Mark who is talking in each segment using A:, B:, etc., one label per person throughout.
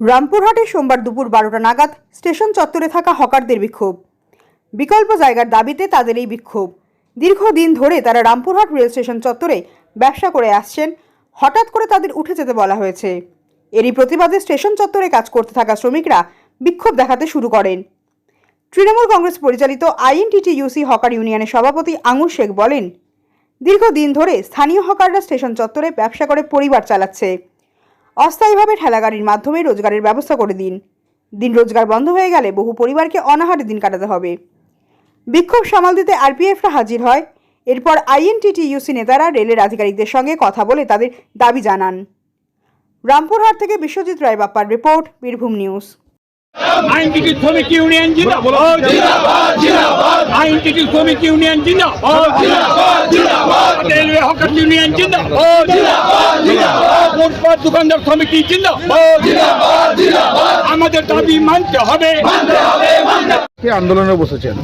A: রামপুরহাটে সোমবার দুপুর বারোটা নাগাদ স্টেশন চত্বরে থাকা হকারদের বিক্ষোভ। বিকল্প জায়গার দাবিতে তাদের এই বিক্ষোভ। দীর্ঘদিন ধরে তারা রামপুরহাট রেল স্টেশন চত্বরে ব্যবসা করে আসছেন। হঠাৎ করে তাদের উঠে যেতে বলা হয়েছে। এরই প্রতিবাদে স্টেশন চত্বরে কাজ করতে থাকা শ্রমিকরা বিক্ষোভ দেখাতে শুরু করেন। তৃণমূল কংগ্রেস পরিচালিত আইএনটিটিইউসি হকার ইউনিয়নের সভাপতি আঙুর শেখ বলেন, দীর্ঘদিন ধরে স্থানীয় হকাররা স্টেশন চত্বরে ব্যবসা করে পরিবার চালাচ্ছে। অস্থায়ীভাবে ঠেলাগাড়ির মাধ্যমে রোজগারের ব্যবস্থা করে দিন। দিন রোজগার বন্ধ হয়ে গেলে বহু পরিবারকে অনাহারে দিন কাটাতে হবে। বিক্ষোভ সামাল দিতে আরপিএফরা হাজির হয়। এরপর আইএনটিটিইউসি নেতারা রেলের আধিকারিকদের সঙ্গে কথা বলে তাদের দাবি জানান। রামপুরহাট থেকে বিশ্বজিৎ রায় বাপ্পার রিপোর্ট, বীরভূম নিউজ।
B: আইনটিটি শ্রমিক ইউনিয়ন জিন্দাবাদ। আইনটিটি শ্রমিক ইউনিয়ন জিন্দাবাদ। রেলওয়ে হকার ইউনিয়ন জিন্দাবাদ। ফুটপাত দোকানদার সমিতি জিন্দাবাদ। আমাদের দাবি মানতে হবে।
C: কি আন্দোলনে বসেছেন?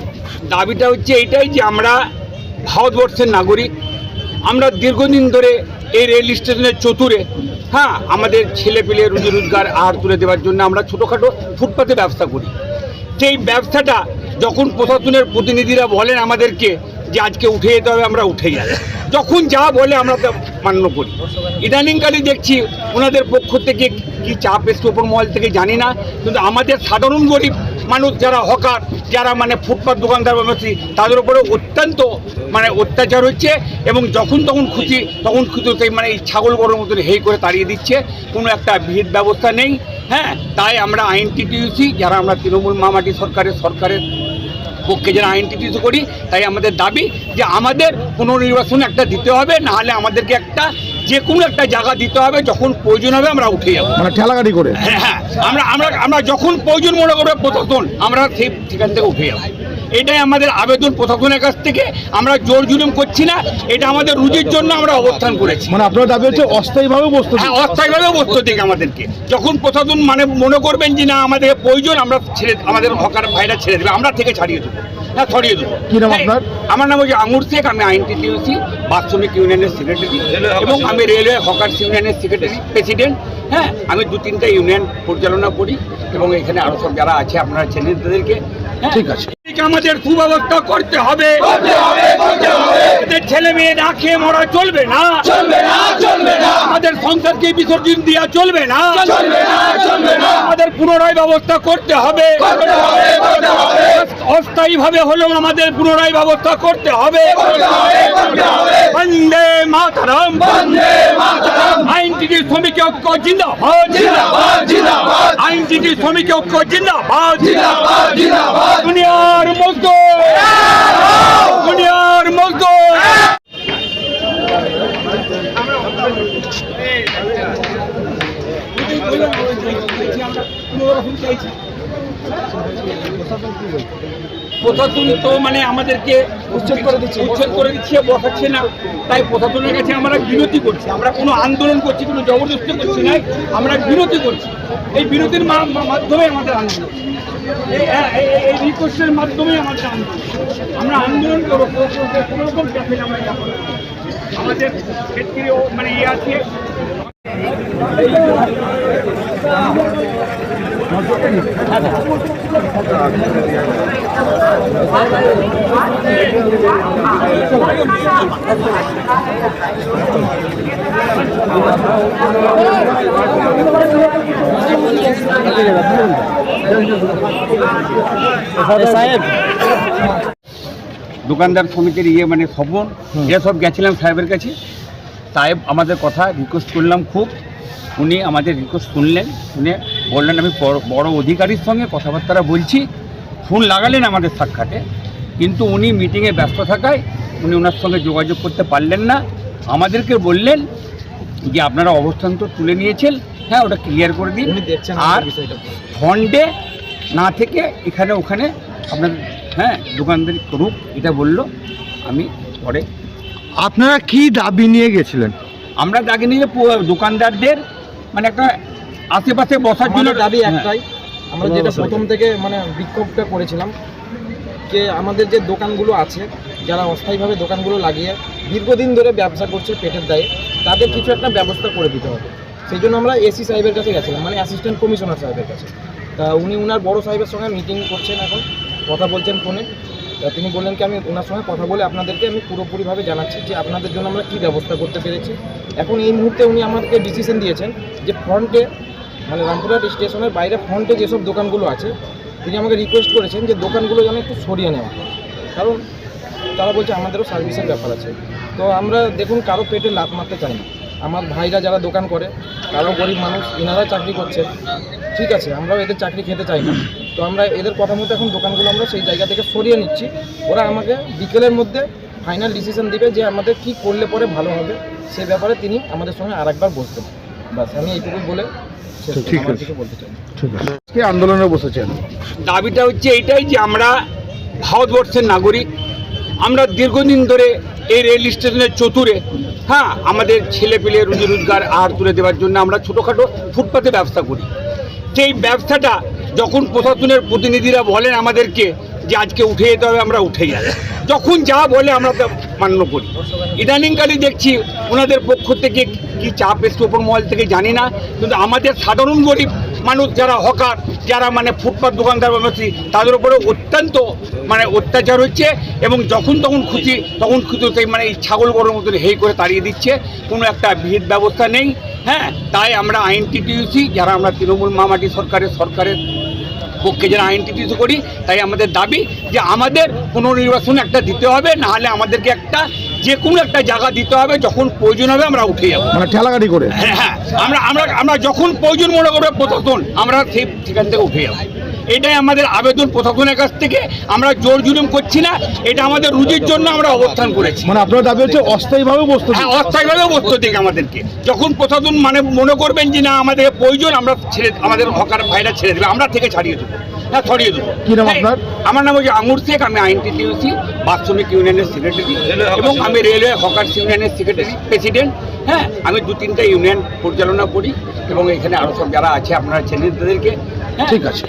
B: দাবিটা হচ্ছে এইটাই যে আমরা ভারতবর্ষের নাগরিক আমরা দীর্ঘদিন ধরে এই রেল স্টেশনের চতুরে হ্যাঁ আমাদের ছেলে পেলে রুজি রোজগার আহার তুলে দেওয়ার জন্য আমরা ছোটোখাটো ফুটপাতে ব্যবসা করি। সেই ব্যবসাটা যখন প্রশাসনের প্রতিনিধিরা বলেন আমাদেরকে যে আজকে উঠে যেতে হবে, আমরা উঠে যাই। যখন যা বলে আমরা তা মান্য করি। ইদানিংকালে দেখছি ওনাদের পক্ষ থেকে কি চাপ এসছে, ওপর মহল থেকে জানি না, কিন্তু আমাদের সাধারণ গরিব মানুষ যারা হকার, যারা মানে ফুটপাত দোকানদার ব্যবসায়ী তাদের উপরে অত্যন্ত মানে অত্যাচার হচ্ছে এবং যখন তখন খুশি তখন সেই মানে এই ছাগল গরুর মতন হেই করে তাড়িয়ে দিচ্ছে। কোনো একটা বিহিত ব্যবস্থা নেই হ্যাঁ? তাই আমরা আইন টিটিউসি যারা আমরা তৃণমূল মামাটি সরকারের সরকারের পক্ষে যারা আইন টিটিউসি করি, তাই আমাদের দাবি যে আমাদের পুনর্নির্বাচন একটা দিতে হবে, নাহলে আমাদেরকে একটা যে কোনো একটা জায়গা দিতে হবে যখন প্রয়োজন হবে আমরা উঠে যাব।
C: মানে ঠেলাগাড়ি করে?
B: হ্যাঁ হ্যাঁ আমরা আমরা আমরা যখন প্রয়োজন মনে করবে প্রশাসন আমরা সেই সেখান থেকে উঠে যাব। এটাই আমাদের আবেদন প্রশাসনের কাছ থেকে। আমরা জোর জুলুম করছি না এটা আমাদের রুজির জন্য আমরা অবস্থান করেছি।
C: মানে আপনার দাবি হচ্ছে অস্থায়ীভাবে বসতে
B: হ্যাঁ অস্থায়ীভাবে বসতে দিক আমাদেরকে। যখন প্রশাসন মানে মনে করবেন যে না আমাদের প্রয়োজন আমরা ছেড়ে আমাদের হকার ভাইরা ছেড়ে দেবে আমরা থেকে ছাড়িয়ে দেবো। হ্যাঁ ছড়িয়ে দেবো।
C: কি নাম
B: হ্যাঁ,
C: আপনার?
B: আমার নাম হচ্ছে আঙুর শেখ আমি আইনটি টিউসি বাস্তবিক ইউনিয়নের সেক্রেটারি এবং আমি রেলওয়ে হকার্স ইউনিয়নের সেক্রেটারি প্রেসিডেন্ট হ্যাঁ আমি দু তিনটা ইউনিয়ন পরিচালনা করি এবং এখানে আরও সব যারা আছে আপনারা চেনেন তাদেরকে। হ্যাঁ?
C: ঠিক আছে।
B: আমাদের সুব্যবস্থা করতে হবে। ছেলে মেয়ে না খেয়ে মরা চলবে না। চলবে না চলবে না। আমাদের সংসারকে বিসর্জন দেওয়া চলবে না। চলবে না চলবে না। আমাদের পুনরায় ব্যবস্থা করতে হবে। অস্থায়ী ভাবে হলেও আমাদের পুনরায় ব্যবস্থা করতে হবে। বন্দে মাতরম। আইনটিটি শ্রমিক ঐক্য জিন্দাবাদ। জিন্দাবাদ জিন্দাবাদ। আইনটিটি শ্রমিক ঐক্য জিন্দাবাদ। জিন্দাবাদ জিন্দাবাদ। দুনিয়ার মজদুর দুনিয়ার মজদুর প্রশাসন তো মানে আমাদেরকে উচ্ছেদ করে দিচ্ছে। উচ্ছেদ করে দিচ্ছে, বসাচ্ছে না। তাই প্রশাসনের কাছে আমরা বিরতি করছি। আমরা কোনো আন্দোলন করছি, কোনো জবরদস্তি করছি না। আমরা বিরতি করছি। এই বিরতির মাধ্যমে আমাদের আন্দোলন এই রিকোয়েস্টের মাধ্যমে আমাদের আন্দোলন আমরা আন্দোলন করব। কোনো রকম চাপে আমরা আমাদের মানে ইয়ে আছে। দোকানদার সমিতির ইয়ে মানে স্বপন এসব গেছিলাম সাহেবের কাছে। সাহেব আমাদের কথা রিকোয়েস্ট করলাম খুব। উনি আমাদের রিকোয়েস্ট শুনলেন শুনে বললেন আমি বড়- বড় অধিকারীর সঙ্গে কথাবার্তা বলছি ফোন লাগালেন আমাদের সাক্ষাতে। কিন্তু উনি মিটিংয়ে ব্যস্ত থাকায় উনি ওনার সঙ্গে যোগাযোগ করতে পারলেন না। আমাদেরকে বললেন যে আপনারা অবস্থান তো তুলে নিয়েছেন। হ্যাঁ ওটা ক্লিয়ার করে দিন। আর ফন্ডে না থেকে এখানে ওখানে আপনার হ্যাঁ দোকানদারি করুক এটা বলল। আমি পরে
C: আপনারা কি দাবি নিয়ে গেছিলেন?
B: আমরা দাগে নিয়ে দোকানদারদের মানে একটা আশেপাশে বসার জন্য
D: দাবি
B: হ্যাঁ।
D: একটাই। আমরা যেটা প্রথম থেকে মানে বিক্ষোভটা করেছিলাম যে আমাদের যে দোকানগুলো আছে যারা অস্থায়ীভাবে দোকানগুলো লাগিয়ে দীর্ঘদিন ধরে ব্যবসা করছে পেটের দায়ে তাদের কিছু একটা ব্যবস্থা করে দিতে হবে। সেই জন্য আমরা এসি সাহেবের কাছে গেছিলাম মানে অ্যাসিস্ট্যান্ট কমিশনার সাহেবের কাছে। তা উনি উনার বড় সাহেবের সঙ্গে মিটিং করছেন এখন কথা বলছেন ফোনে তিনি বললেন কি, আমি ওনার সঙ্গে কথা বলে আপনাদেরকে আমি পুরোপুরিভাবে জানাচ্ছি যে আপনাদের জন্য আমরা কী ব্যবস্থা করতে পেরেছি। এখন এই মুহূর্তে উনি আমাদেরকে ডিসিশন দিয়েছেন যে ফ্রন্টে মানে রামপুরহাট স্টেশনের বাইরে ফ্রন্টে যেসব দোকানগুলো আছে, তিনি আমাকে রিকোয়েস্ট করেছেন যে দোকানগুলো যেন একটু সরিয়ে নেওয়া কারণ তারা বলছে আমাদেরও সার্ভিসের ব্যাপার আছে। তো আমরা দেখুন, কারও পেটে লাত মারতে চাই না। আমার ভাইরা যারা দোকান করে তারাও গরিব মানুষ এনারা চাকরি করছে। ঠিক আছে, আমরাও এদের চাকরি খেতে চাই না। তো আমরা এদের কথা মতো এখন দোকানগুলো আমরা সেই জায়গা থেকে সরিয়ে নিচ্ছি। ওরা আমাকে বিকেলের মধ্যে ফাইনাল ডিসিশন দিবে যে আমাদের কি করলে পরে ভালো হবে সে ব্যাপারে তিনি আমাদের সঙ্গে আরেকবার বসবেন বাস আমি এইটুকু বলে।
C: ঠিক আছে।
D: বলতে চাই
C: ঠিক আছে। আজকে আন্দোলনে বসেছেন?
B: দাবিটা হচ্ছে এটাই যে আমরা ভারতবর্ষের নাগরিক আমরা দীর্ঘদিন ধরে এই রেল স্টেশনের চতুরে হ্যাঁ আমাদের ছেলে পেলে রুজি রোজগার আহার তুলে দেওয়ার জন্য আমরা ছোটোখাটো ফুটপাতে ব্যবসা করি। সেই ব্যবসাটা যখন প্রশাসনের প্রতিনিধিরা বলেন আমাদেরকে যে আজকে উঠে যেতে হবে, আমরা উঠে যাই। যখন যা বলে আমরা তা মান্য করি। ইদানিংকালে দেখছি ওনাদের পক্ষ থেকে কি চাপ এসছে ওপর মহল থেকে জানি না, কিন্তু আমাদের সাধারণ গরিব মানুষ যারা হকার, যারা মানে ফুটপাত দোকানদার বসি তাদের উপরে অত্যন্ত মানে অত্যাচার হচ্ছে এবং যখন তখন খুশি তখন খুশি সেই মানে এই ছাগল গরুর মতন হেই করে তাড়িয়ে দিচ্ছে। কোনো একটা বিহিত ব্যবস্থা নেই হ্যাঁ? তাই আমরা আইন টিটিউসি যারা আমরা তৃণমূল মামাটি সরকারের সরকারের পক্ষে যারা আইনটি করি তাই আমাদের দাবি যে আমাদের পুনর্নির্বাচন একটা দিতে হবে নাহলে আমাদেরকে একটা যে কোনো একটা জায়গা দিতে হবে যখন প্রয়োজন হবে আমরা উঠে যাব।
C: মানে ঠেলাগাড়ি করে?
B: হ্যাঁ হ্যাঁ আমরা আমরা আমরা যখন প্রয়োজন মনে করব প্রশাসন আমরা সেই সেখান থেকে উঠে যাব। এটাই আমাদের আবেদন প্রশাসনের কাছ থেকে। আমরা জোর জুলুম করছি না এটা আমাদের রুজির জন্য আমরা অবস্থান করেছি।
C: মানে আপনার দাবি হচ্ছে অস্থায়ীভাবে বসতে
B: হ্যাঁ অস্থায়ীভাবে বসতে দিক আমাদেরকে। যখন প্রশাসন মানে মনে করবেন যে না আমাদের প্রয়োজন আমরা ছেড়ে আমাদের হকার ভাইরা ছেড়ে দেবে আমরা থেকে ছাড়িয়ে দেবো। হ্যাঁ ছড়িয়ে দেবো।
C: কি নাম
B: হ্যাঁ,
C: আপনার?
B: আমার নাম হচ্ছে আঙুর শেখ আমি আইন টিটিউসি বাৎসমিক ইউনিয়নের সেক্রেটারি এবং আমি রেলওয়ে হকার ইউনিয়নের সেক্রেটারি প্রেসিডেন্ট হ্যাঁ আমি দু তিনটা ইউনিয়ন পরিচালনা করি এবং এখানে আরও সব যারা আছে আপনারা চেনেন তাদেরকে। হ্যাঁ।
C: ঠিক আছে।